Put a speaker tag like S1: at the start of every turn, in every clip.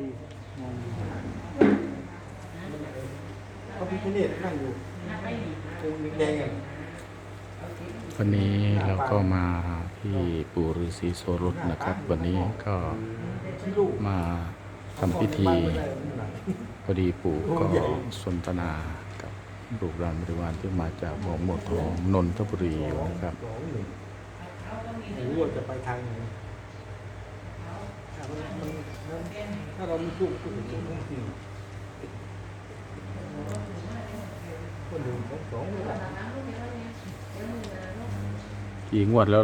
S1: ดูมองดูเขาพิคเนตนั่งอยู่ตรงแดงอะ
S2: วันนี้เราก็มาที่ปู่ฤาษีโสรสนะครับ วันนี้
S1: ก็
S2: มาทำพิธีพอดีปู่ก็สนทนากับลูกหลานบริวารที่มาจากหมองหมดทองนนทบุรีอยู่นะครับ
S1: สองหนึ่งไม่รู้ว่าจะไปทางไหน ถ้ามันมันถ้าเราไม่จุกจุกจุกจริงคนหนึ่งสองสองเลย
S2: กี่งวดแล้ว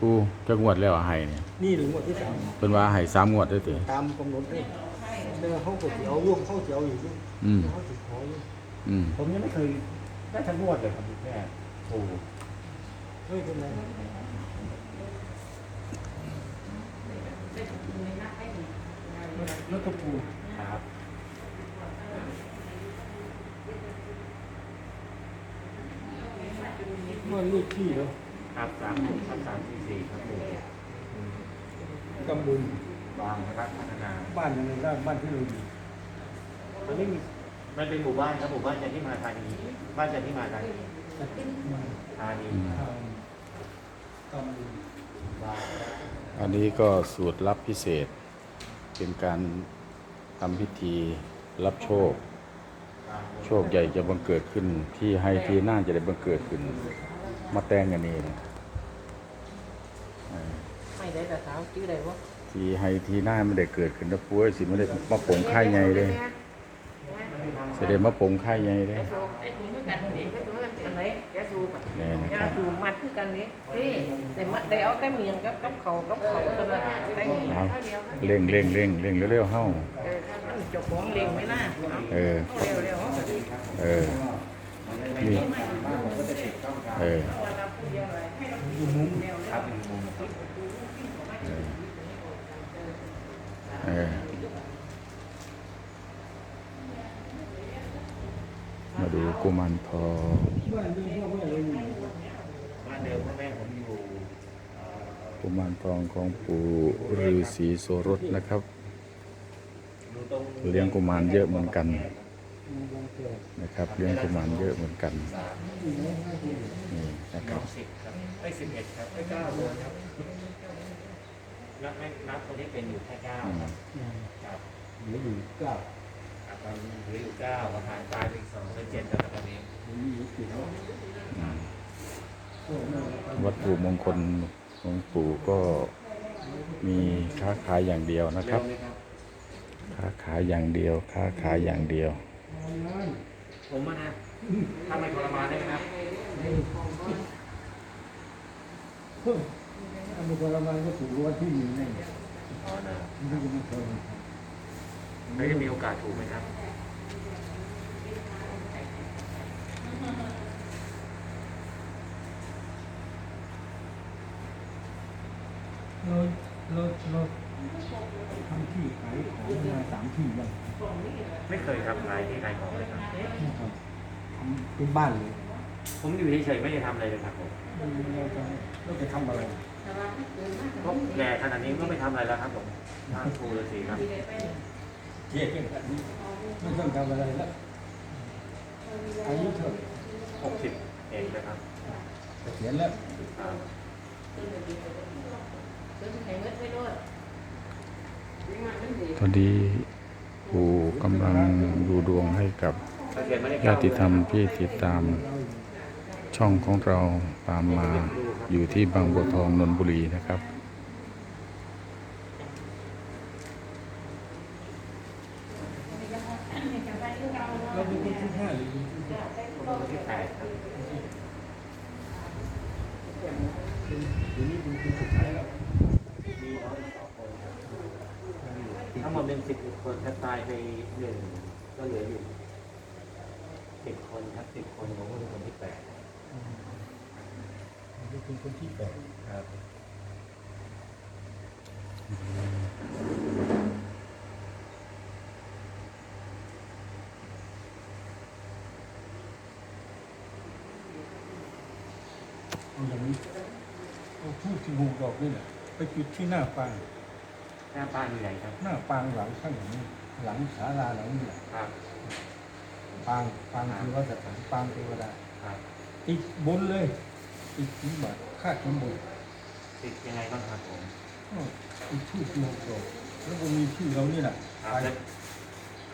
S2: ปู่จะงวดแล้วอะให้เนี่ย
S1: นี่หรือหมดที่สาม
S2: เป็นว่าให้สามงวดได้ติ
S1: ตามกำหนดเลยเนื้อเขาก็เสียวร่วมเขาเสียวอยู่ด้วย
S2: อืม
S1: เขาติดคออยู่
S2: อืม
S3: ผมยังไม่เคยได้ทั้งงวดเลยครับแม่โอ้
S1: เฮ้ยเป็นไร รถกระปู
S3: ครับ
S1: เมื่อลูกที่แล้ว
S3: ครับสามครับสามสี่สี่ครับผม
S1: กำบุญ
S3: บางนะครับพัฒนา
S1: บ้านอะไรบ้านบ้านที่เราอยู่
S3: มันไม่มีมันเป็นหมู่บ้านครับหมู่บ้านจันทิมาธานีบ้านจันทิมาธานี
S1: มา
S3: ธานี
S2: อืม
S1: ทำกำบุญ
S3: บ้าน
S2: อันนี้ก็สูตรลับพิเศษ เป็นการทำพิธีรับโชค โชคใหญ่จะบังเกิดขึ้นที่ให้ที่น่าจะได้บังเกิดขึ้น มาแต่งกันนี่นะเออ
S4: ไม่ได้แต่สาวชื่ออะไรวะ
S2: ที่ให้ที่หน้าไม่ได้เกิดขึ้นนะปุ้ยสิไม่ได้มาปงไข่ไงเลยเสได็จมาปงไข่ไงเลย
S4: ไอ้สูไอ้สูเหมือนกันนี่ไอ้สูเหมือนกันอันไหนแกสู
S2: นี่นะ
S4: ยา
S2: ครับ
S4: สูมัดคือกันนี่นี่แต่มัดได้เอาแต่เมียงกับกับเขากับเขาตัวละแต่
S2: เอาเร่งเร่งเร่งเร่งเร็วๆเฮ้า
S4: เออมันจบของเล็งไม่น่า
S2: เออ
S4: เร็วเร็ว
S2: เออนี่เออ
S3: ครับเป็นมุม
S2: เออมาดูกุมารทอง
S1: บ้านเดิมพ่อแม่เราอยู่
S3: บ้านเดิมพ่อแม่ ผมอยู่เอ่อ
S2: กุมารทองของปู่ฤาษีโสรสนะครับ
S3: อยู่ตรง
S2: เลี้ยงกุมารเยอะเหมือนกัน
S1: บางแก่
S2: นะครับ เลี้ยงกุมารเยอะเหมือนกัน
S3: สาม
S2: นี่นะครับ
S3: สิบครับไอ้สิบเอ็ดครับไอ้เก้าเดือนครับนับไม่นับคนที่เป็นอยู่แค่เก้า
S2: อืม
S3: ครับครับ
S1: เหลืออยู่เก้า
S3: ครับ ตอนนี้เหลืออยู่เก้าประธานตายไปอีกสองเป็นเจ็ดแล้วครับตอนนี้
S1: เหลืออยู่สิบแล้ว
S2: อืม
S1: พ่อแม่เราไป
S2: วัตถุมงคลของปู่ก็มีค้าขายอย่างเดียวนะครับ
S3: เร็วไหมครับ
S2: ค้าขายอย่างเดียว ค้าขายอย่างเดียว
S1: ทำงาน
S3: ผมอะนะถ้าไม่ทรมานได้ไหมครับ
S1: เพิ่มอันนี้พลมันก็ถูกรางวัลที่หนึ่งแน่
S3: อ๋อนะ
S1: ไม่ได้มาเคย
S3: แล้วจะมีโอกาสถูกไหมครับ
S1: เราเราเราทำที่ขายของมาสามที่แล้ว
S3: ไม่เคยครับขายที่ขายของเลยครับ
S1: นะครับทำเป็นบ้านเลย
S3: ผมอยู่เฉยๆไม่ได้ทำอะไรเลยครับผม
S1: เราจะเราจะทำอะไร
S3: ก็แก่ขนาดนี้ก็ไม่ทำอะไรแล้วครับผมท่านครูฤาษีครับ
S1: เจ๊แบบนี้ไม่ต้องทำอะไรแล้วอายุเท่าไหร่
S3: หกสิบเองนะครับ
S1: เกษียณแล้ว
S3: ครับ
S2: ตอนนี้ปู่กำลังดูดวงให้กับ
S3: เกษียณไม่ได้
S2: ญาติธรรมที่ติดตามช่องของเราตามมาอยู่ที่บางบัวทองนนทบุรีนะครับ
S1: เราเป็นคนที่ห้าหรือ
S3: คนที่แปดครับ
S1: เดี๋ยวนี้เป็นคนสุดท้ายแล้ว
S3: มีน้องสองคนครับ ทั้งหมดเป็นสิบคนถ้าตายไปหนึ่งก็เหลืออยู่สิบคนครับสิบคนผมก็เป็นคนที่แปด
S1: เป็นคนที่แปด
S3: ครับ
S1: เอาอย่างนี้เอาพูดที่หูดอกนี่แหละไปจุดที่หน้าปาง
S3: หน้าปางอยู่ไหนครับ
S1: หน้าปางหลังข้างหลังนี่หลังศาลาหลังนี่แหละ
S3: ครับ
S1: ปางปางคือว่าสถานปางเทวดา
S3: ครับ
S1: ติดบนเลยติดขีบาทคาดขีบน
S3: ติดยังไงบ้างครับผม
S1: ก็ติดชื่อโลโกแล้วก็มีชื่อเรานี่แหละ
S3: ครับแล้ว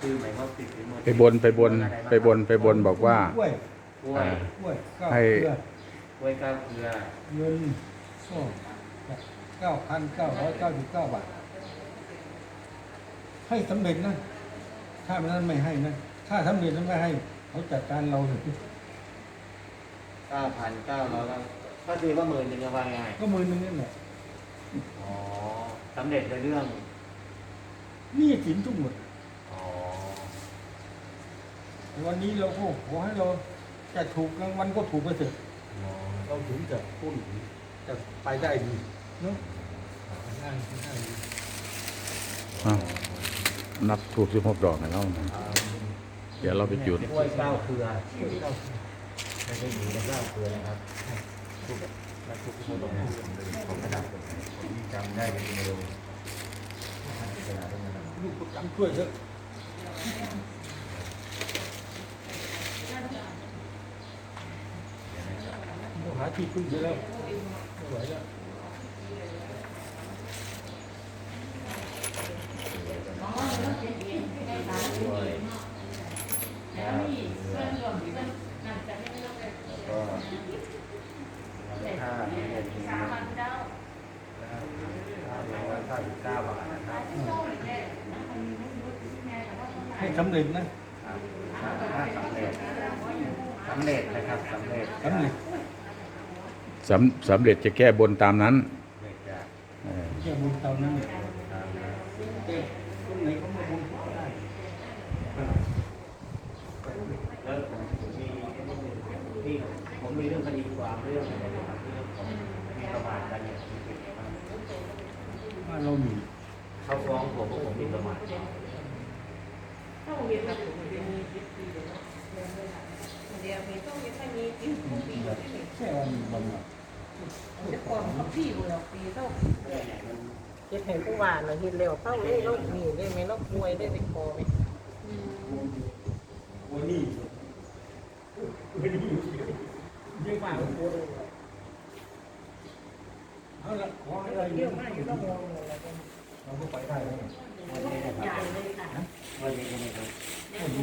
S3: คือหมายว่าติดหรือหมด
S2: ไปบนไปบนไปบนไปบนบอกว่า
S1: กล้วย
S3: กล้วย
S1: กล้วยเก้า
S2: ให้
S1: เกลือก
S3: ล้วยก้าวเกลือ
S1: เงินก็เก้าพันเก้าร้อยเก้าสิบเก้าบาท ให้สำเร็จนะถ้าไม่นั้นไม่ให้นะถ้าสำเร็จแล้วไม่ให้เขาจัดการเราเลย
S3: เก้าพันเก้าร้อยก็คือว่าหมื่นหนึ่งก็ว่าง่าย
S1: ก็มือนึงนั่นแหละ
S3: อ๋อสำเร็จในเรื่อง
S1: หนี่สินทุกหมด
S3: อ๋อ
S1: วันนี้เราก็ขอให้เราจะถูกรางวัลก็ถูกไปเถอะ
S3: อ๋อ
S1: เราถึงจะพ้นจะไปได้ดีเนาะง่ายง่ายดี
S2: อ้าว นับถูกสิบหกดอกให้เราเดี๋ยวเราไปจุด
S3: กล้วยก้าวเกลือไม่ใช่หมูและก้าวเกลือนะครับทุกและทุกที่ตรงนี้ของกระดาษผมจำได้เป็นเมลกระดาษตรงนั้น
S1: ลูกประจำช่วยเถอะต้องหาที่พึ่งเยอะแล้วไม่ไหวแล้ว
S3: ด้วยก้าวเกลือแล้วก็ค่าเงินเป็นเงิน 999บาทนะครับ
S1: ให้ สำเร็จนะ
S3: ครับถ้าสำเร็จสำเร็จนะครับสำเร็จ
S1: สำเร็จ
S2: สำสำเร็จจะแก้บนตามนั้น
S3: สำเร็จจาก
S2: เออ
S1: แค่บุญเตานั้นเนี่ย
S3: ตามนั้น
S1: เอ๊ะตรงไหนเขามาบุญก็ได้
S3: แล้วผมมีที่ผมมีเรื่องคดีความเรื่องอะไรนะครับเรื่องของมีประมาทกันเนี่ยมีเป็นไงบ้าง
S1: บ้านเรามี
S3: เขาฟ้องผมว่าผมมีประมาท
S4: เข้าเรียน แบบผมเรียนมีสิบปีเลยเนาะเดี๋ยวมีต้องมีแค่มีกินทุกปีเลยที่
S1: แค่วันวันละ
S4: จะก่อนเขาพี่เลยปีเท่า
S3: เรื่องไหนมัน
S4: เฮ็ดให้ผู้ว่าน่ะเฮ็ดเร็วเข้าเลยโรคมีได้ไหมโรคป่วยได้ติดคอไหม
S1: วันนี้วันนี้เยอะมาก
S4: ป่วยเย
S1: เอาละขอให้เรา
S4: เย
S1: เย
S4: อะมามา
S1: กก
S4: อยู่ต้องมองเลย
S1: เราก็ไปได้แล้ว
S3: วันนี้นะครับ
S4: ใหญ่เลยค่ะ
S3: วันนี้นะครับ
S1: วันนี้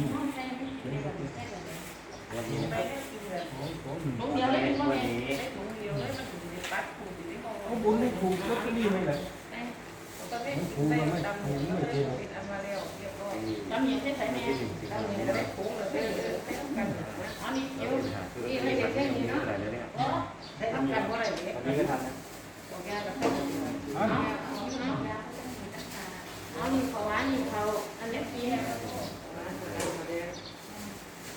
S3: วันนี้
S4: นเลย
S1: ของของ
S4: ถุงเดียวเลยมันไม่ได้ถุงเดียวเลยมันถุงเดียวปัดถุงเดียว
S1: เขาบุญไม่ถูกลอตเตอรี่ไม่แหละ
S4: ตอนนี้ได้ดำถุงเลยปิดอันมาแล้วเรียบร้อยดำไม่ใส่แม่ดำยังได้ถุงเลยได้ทำกันอันนี้เยอะนี่ไม่ได้แค่นี้เนาะ
S3: อะไรเนี่ย
S4: ได้ทำกันว่าอะไรเนี่ย
S3: วันนี้ก็ทำนะ
S4: บอกยาแบบ
S1: อัน
S5: เอานี่เขาว่านี่เขาอันนี้ปีน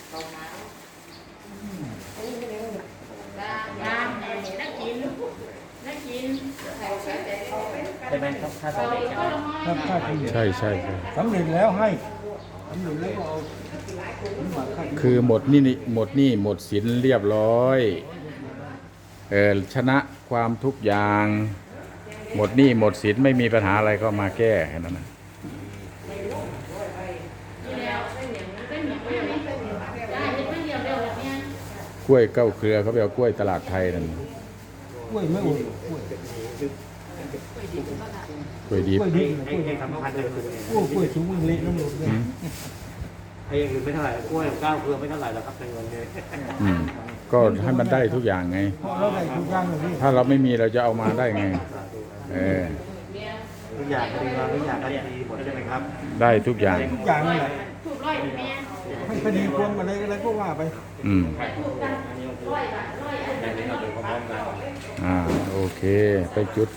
S4: เขาหนาว
S5: ตาตาแม่นักกินนักกิน
S4: เขา ใส่
S3: ใช่ไหมครับถ้าสำเร็จ
S5: ก็ละไม้
S1: ถ้าถ้าสำเร็จ
S2: ใช่ใช่ใช่
S1: สำเร็จแล้วให้สำเร็จแล้วก็เอาผลหมายค่าที่
S2: คือหมดหนี่หมดหนี่หมดสินเรียบร้อยเออชนะความทุกอย่าง หมดหนี้หมดสินไม่มีปัญหาอะไรก็มาแก้แค่นั้นนะกล้วยเก้าเครือเขาไปเอากล้วยตลาดไทยนั่น
S1: ล้วยไม่อดกล้วย
S2: กล้วยดิบ
S1: กล้วย
S3: ให้
S1: ดิบ
S3: ให้ให้สำคัญเลยคือก
S1: ล้วยกล้วยสูงมันเละน้ำหลุดเลย
S2: อืม
S3: ไอ้อย่างอื่นไม่เท่าไหร่กล้วยก้าวเครือไม่เท่าไหร่หรอกครับในเงินเนี่ย
S2: อืมก็ให้มันได้ทุกอย่างไง
S1: เพราะเราได้ทุกอย่างเลยพี่
S2: ถ้าเราไม่มีเราจะเอามาได้ไง เออ
S3: ทุกอย่างก็ดีมาทุกอย่างก็ดีหมดใช่ไหมครับ
S2: ได้ทุกอย่าง
S1: ทุกอย่างนี่แหละ
S5: ถูกร้อยแม่
S1: ให้คดีความอะไรอะไรก็ว่าไป
S2: อืม
S5: ถูกกันร้อยบาทร้อย อัน
S3: อย่างนี้เราดูพร้อมๆกัน
S2: อ่าโอเค ไปจุด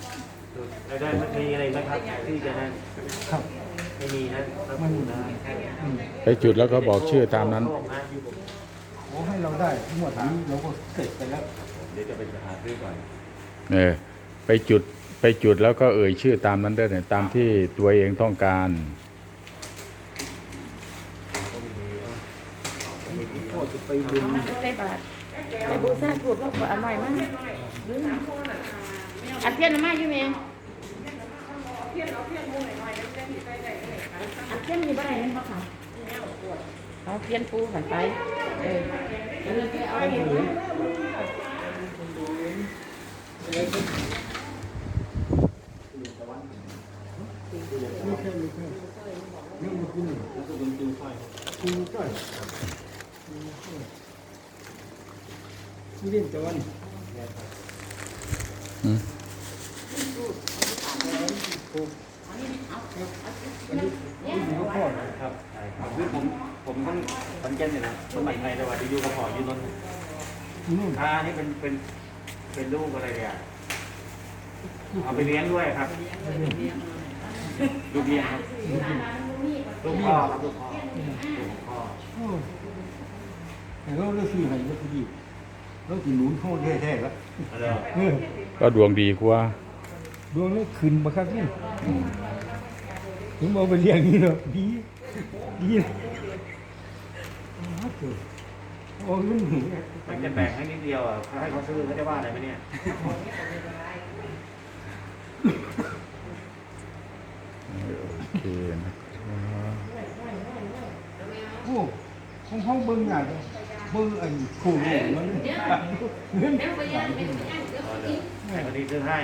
S3: รายได้มันมีอะไรไหมครับที่จะนั่น
S1: ครับ
S3: ไม่มีนะรับมันนะ
S2: ไปจุดแล้วก็บอกชื่อตามนั้น
S1: ขอให้เราได้งวดนี้เราก็เสร็จไปแล้ว
S3: เดี๋ยวจะไปหาซื้อก่อน
S2: เออไปจุดไปจุดแล้วก็เอ่ยชื่อตามนั้นได้เนี่ยตามที่ตัวเองต้องการ
S1: ก็จะไปดู
S5: ได้บาทไปบูชาถูกว่าอร่อยมากอันเทียนมาอยู่เมง
S4: เพี้ยนเอาเพี้ยนมุ้งหน่อะมีใจใจเลยค่ะ
S5: อันเช่นนี้บ่ได้เห็นบ่ค่ะ
S4: เอาเพี้ยนปูขันไปเออ
S5: เดี๋ยวไปเอาเห็น
S1: ไม่ใช่ไม่ใช่เรื่องมันคือหนึ่ง
S3: แล้วก็เป็นจูไฟ
S1: คือใช่ ที่เล่นตะวัน
S2: อืม
S1: อันนี้เขาพ่อ
S3: ครับใช่ครับคือผมผมต้องคอนเจนเนี่ยนะคนใหม่ไทยแต่ว่าที่อยู่กับพ่ออยู่นนท์
S1: นู่น
S3: อ่านี่เป็นเป็นเป็นลูกอะไรเนี่ยเอาไปเลี้ยงด้วยครับ ลูกเลี้ยงครับลูกพ่อครับลูกพ่อลูกพ่อ
S1: โอ้แต่เราได้ซื้อให้ก็ดี เราจะหนุนเข้าแท้ๆแล้ว
S3: อะไร
S1: เออ
S2: ก็ดวงดีกว่า
S1: ดวงนี้ขึ้นมาครับนี่ถึงเอาไปเลี้ยงนี่เนาะดีดีอ้าวเจ้าโอ้ยมันหนี
S3: มันจะแบ่งให้นิดเดียวอะเขาให้เขาซื้อเขาจะว่าอะไรไหมเนี่ย
S2: โอเคนะครับ
S1: โอ้ของเขาเบิ่งหน้าเบิ่งไอ้คู่ลูกมันเงิน
S5: เดี๋ย วไปย่างเดี๋ยวไปย่างเดี๋ยว
S3: อ๋อ
S5: ไป
S3: เดี๋
S5: กิ
S3: ยวนให้เขาดีซื้อให้
S1: ไ